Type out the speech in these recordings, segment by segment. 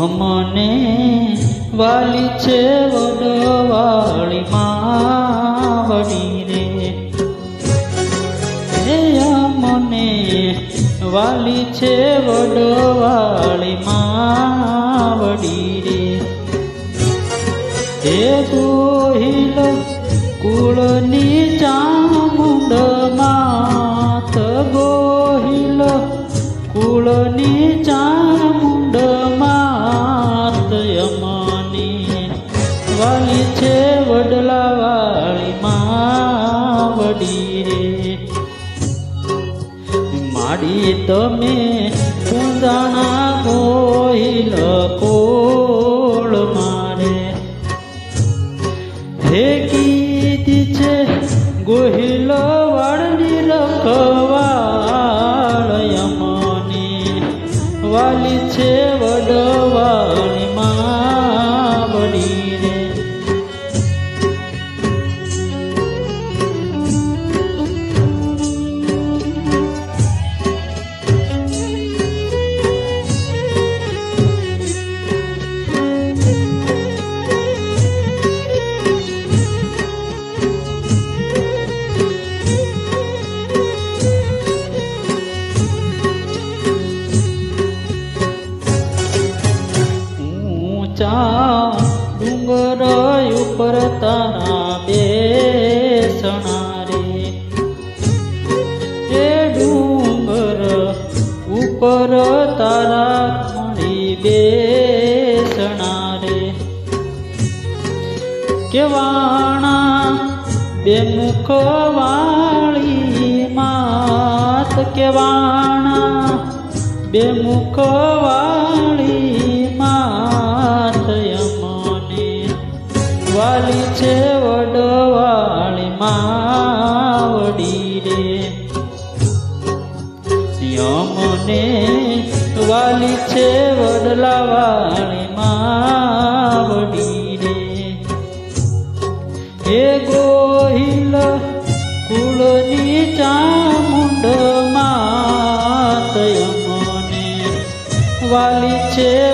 અમને વાલી છે વડવાળી માવડી રે હે અમને વાલી છે વડવાળી માવડી રે હે ગોહિલ કુળની ચામુંડ યમની વાલી છે વડલા વાળી માવડી રે. માડી તમે પૂંજાણા ગોહિલ કોળ મારે. હે કીધી છે ગોહિલ વાળની રખવાળ યમની. વાલી છે ઉપર તારા બેસણા રે. એ ડુંગર ઉપર તારા મળી બેસણા રે. કેવાણા બેમુખ વાળી માત કેવાણા બેમુખ વાળી યમને વાલી છે વડલા વાળી માવડી રે. હે ગોહિલ, કુળની ચામુંડ માત યમને વાલી છે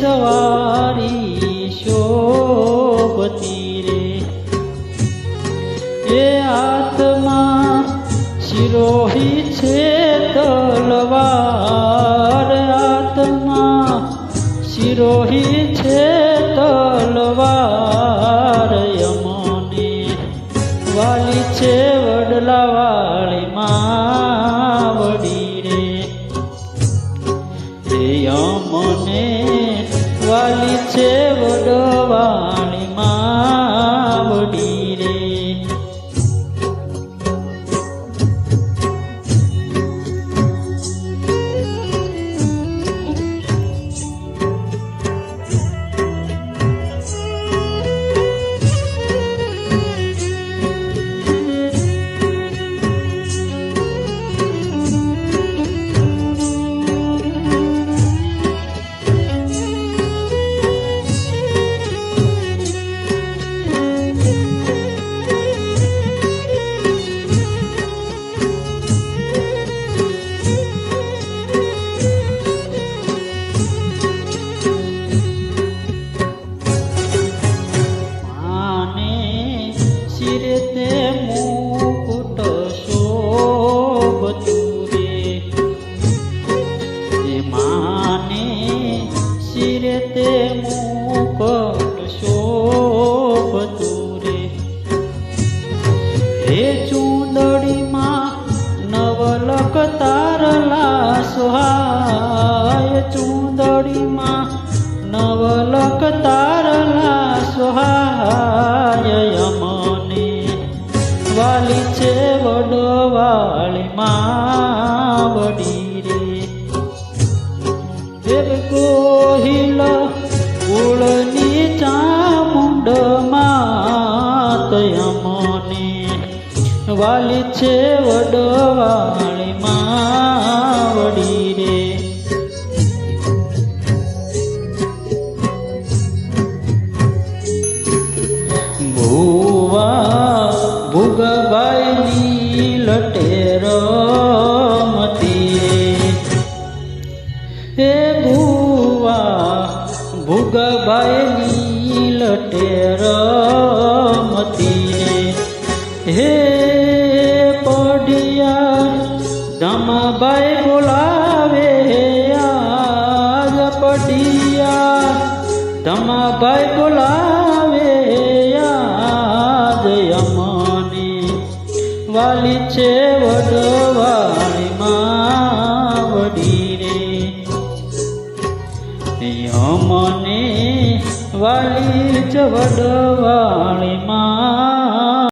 સવારી શોભતી રે એ આત્મા શિરોહી છે વાલી છે વડવાળી માવડી રે. દેવ કોહિલ ઉળની ચામુંડ માત અમને વાલી છે વડોવાળી માવડી ભુવા ભુગભાઈની લટેર રમતી હે પઢિયા ધમાભાઈ બોલાવે આજ પઢિયા. ધમાભાઈ બોલાવે આજ અમને વાલી છે વડવાળી